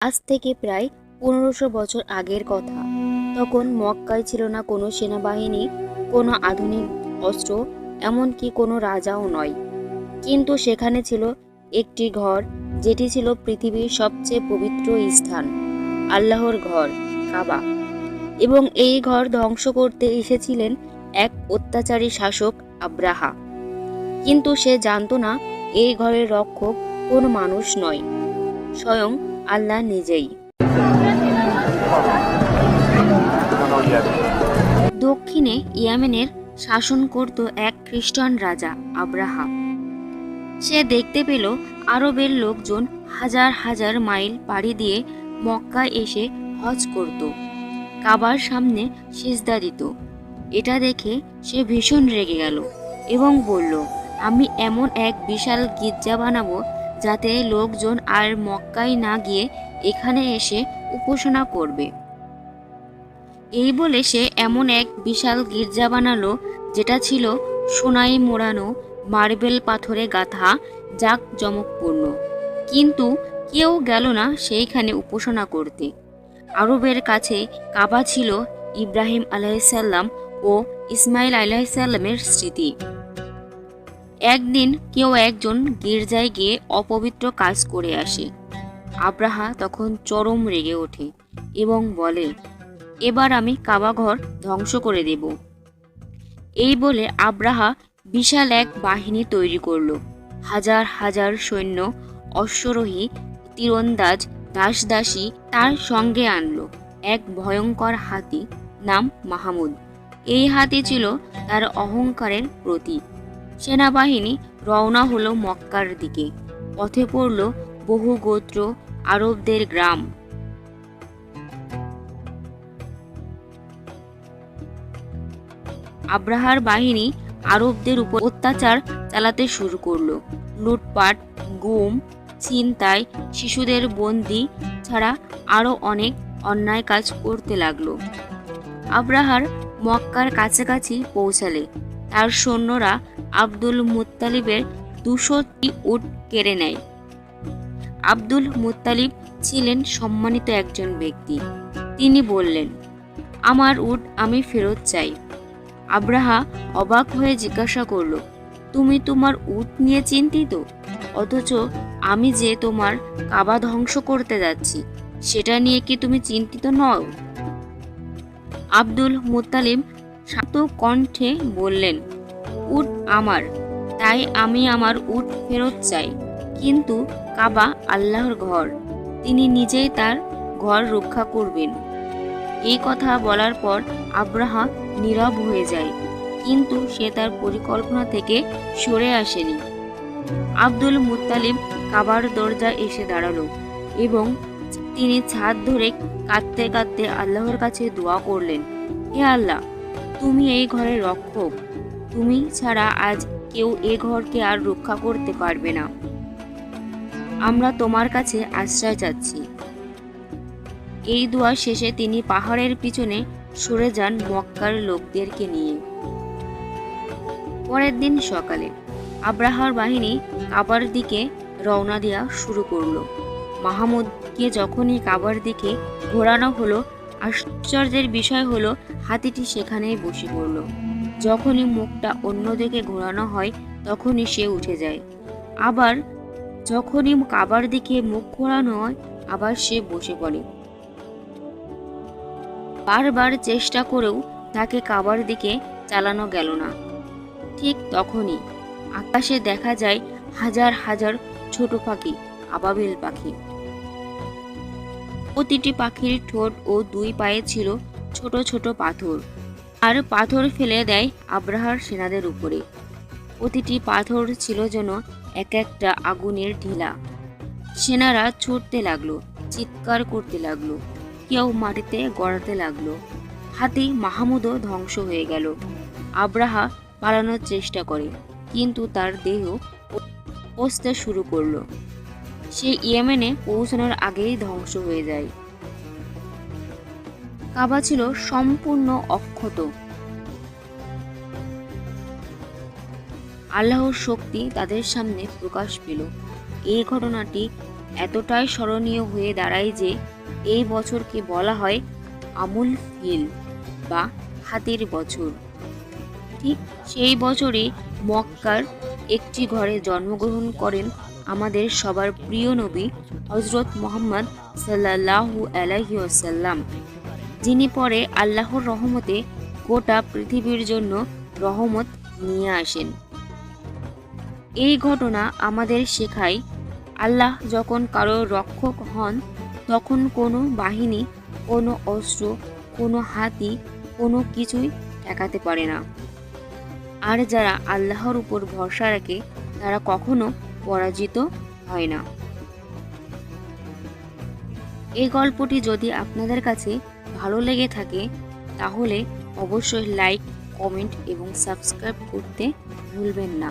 আজ থেকে প্রায় পনেরোশো বছর আগের কথা। তখন মক্কায় ছিল না কোনো সেনাবাহিনী, কোনো আধুনিক অস্ত্র, এমনকি কোনো রাজাও নয়। কিন্তু সেখানে ছিল একটি ঘর, যেটি ছিল পৃথিবীর সবচেয়ে পবিত্র স্থান, আল্লাহর ঘর, কাবা। এবং এই ঘর ধ্বংস করতে এসেছিলেন এক অত্যাচারী শাসক আব্রাহা। কিন্তু সে জানতো না, এই ঘরের রক্ষক কোনো মানুষ নয়। স্বয়ং আল্লাহ নিজেই। দক্ষিণে ইয়ামেনের শাসন করত এক খ্রিস্টান রাজা আব্রাহা সে দেখতে পেল আরবের লোকজন হাজার হাজার মাইল পাড়ি দিয়ে মক্কায় এসে হজ করত। কাবার সামনে সিজদা দিত। এটা দেখে সে ভীষণ রেগে গেল এবং বলল, আমি এমন এক বিশাল গির্জা বানাবো যাতে লোকজন আর মক্কায় না গিয়ে এখানে এসে উপাসনা করবে। এই বলে সে এমন এক বিশাল গির্জা বানালো, যেটা ছিল সোনাই মোড়ানো মার্বেল পাথরে গাঁথা জাক জমকপূর্ণ কিন্তু কেউ গেল না সেইখানে উপাসনা করতে। আরবের কাছে কাবা ছিল ইব্রাহিম আলাইসাল্লাম ও ইসমাইল আলাইসাল্লামের স্মৃতি। একদিন কেউ একজন গির্জায় গিয়ে অপবিত্র কাজ করে আসে। আব্রাহা তখন চরম রেগে ওঠে এবং বলে, এবার আমি কাবাঘর ধ্বংস করে দেব। এই বলে আব্রাহা বিশাল এক বাহিনী তৈরি করল। হাজার হাজার সৈন্য, অশ্বরোহী, তীরন্দাজ, দাসদাসী তার সঙ্গে আনলো। এক ভয়ঙ্কর হাতি নাম মাহমুদ। এই হাতি ছিল তার অহংকারের প্রতীক। সেনাবাহিনী রওনা হলো মক্কার দিকে। পথে পড়ল বহু গোত্র আরবদের গ্রাম। আব্রাহার বাহিনী আরবদের উপর অত্যাচার চালাতে শুরু করল। লুটপাট, গুম, ছিনতাই, শিশুদের বন্দি ছাড়া আরও অনেক অন্যায় কাজ করতে লাগল। আব্রাহার মক্কার কাছাকাছি পৌঁছালে। তার সৈন্যরা আব্দুল মুত্তালিবের দুশোটি উট কেড়ে নেয়। আব্দুল মুত্তালিব ছিলেন সম্মানিত একজন ব্যক্তি। তিনি বললেন, আমার উট আমি ফেরত চাই। আব্রাহা অবাক হয়ে জিজ্ঞাসা করল, তুমি তোমার উট নিয়ে চিন্তিত? অথচ আমি যে তোমার কাবা ধ্বংস করতে যাচ্ছি, সেটা নিয়ে কি তুমি চিন্তিত নও? আব্দুল মুত্তালিব শান্ত কণ্ঠে বললেন উট আমার, তাই আমি আমার উট ফেরত চাই। কিন্তু কাবা আল্লাহর ঘর, তিনি নিজেই তার ঘর রক্ষা করবেন। এই কথা বলার পর আব্রাহা নীরব হয়ে যায়, কিন্তু সে তার পরিকল্পনা থেকে সরে আসেনি। আব্দুল মুত্তালিব কাবার দরজা এসে দাঁড়াল এবং তিনি ছাদ ধরে কাঁদতে কাঁদতে আল্লাহর কাছে দোয়া করলেন, হে আল্লাহ, তুমি এই ঘরের রক্ষক তুমি ছাড়া আজ কেউ এ ঘরকে আর রক্ষা করতে পারবে না। আমরা তোমার কাছে আশ্রয় চাচ্ছি। এই দোয়া শেষে তিনি পাহাড়ের পিছনে সরে যান মক্কার লোকদেরকে নিয়ে। পরের দিন সকালে আব্রাহার বাহিনী কাবার দিকে রওনা দেওয়া শুরু করল। মাহমুদকে যখনই কাবার দিকে ঘোরানো হলো, আশ্চর্যের বিষয় হলো, হাতিটি সেখানেই বসে পড়ল। যখনই মুখটা অন্যদিকে ঘোরানো হয়, তখনই সে উঠে যায়। আবার যখনই কাবার দিকে মুখ ঘোরানো হয়, আবার সে বসে পড়ে। বারবার চেষ্টা করেও তাকে কাবার দিকে চালানো গেল না। ঠিক তখনই আকাশে দেখা যায় হাজার হাজার ছোট পাখি, আবাবিল পাখি। প্রতিটি পাখির ঠোঁট ও দুই পায়ে ছিল ছোট ছোট পাথর। আর পাথর ফেলে দেয় আব্রাহার সেনাদের উপরে। প্রতিটি পাথর ছিল যেন এক একটা আগুনের ঢিলা। সেনারা ছুটতে লাগল, চিৎকার করতে লাগল, কেউ মাটিতে গড়াতে লাগল। হাতি মাহমুদও ধ্বংস হয়ে গেল। আব্রাহা পালানোর চেষ্টা করে, কিন্তু তার দেহ পচতে শুরু করল। সে ইয়েমেনে পৌঁছানোর আগেই ধ্বংস হয়ে যায়। কাবা ছিল সম্পূর্ণ অক্ষত। আল্লাহর শক্তি তাদের সামনে প্রকাশ পেল। এই ঘটনাটি এতটাই স্মরণীয় হয়ে দাঁড়ায় যে এই বছরকে বলা হয় আমুল ফিল বা হাতির বছর। ঠিক সেই বছরই মক্কার একটি ঘরে জন্মগ্রহণ করেন আমাদের সবার প্রিয় নবী হজরত মোহাম্মদ সাল্লাহু আলহিউসাল্লাম যিনি পরে আল্লাহর রহমতে গোটা পৃথিবীর জন্য রহমত নিয়ে আসেন। এই ঘটনা আমাদের শেখায়, আল্লাহ যখন কারও রক্ষক হন, তখন কোনো বাহিনী, কোনো অস্ত্র, কোনো হাতি, কোনো কিছুই ঠেকাতে পারে না। আর যারা আল্লাহর উপর ভরসা রাখে, তারা কখনো পরাজিত হয় না। এই গল্পটি যদি আপনাদের কাছে ভালো লেগে থাকে তাহলে অবশ্যই লাইক কমেন্ট এবং সাবস্ক্রাইব করতে ভুলবেন না।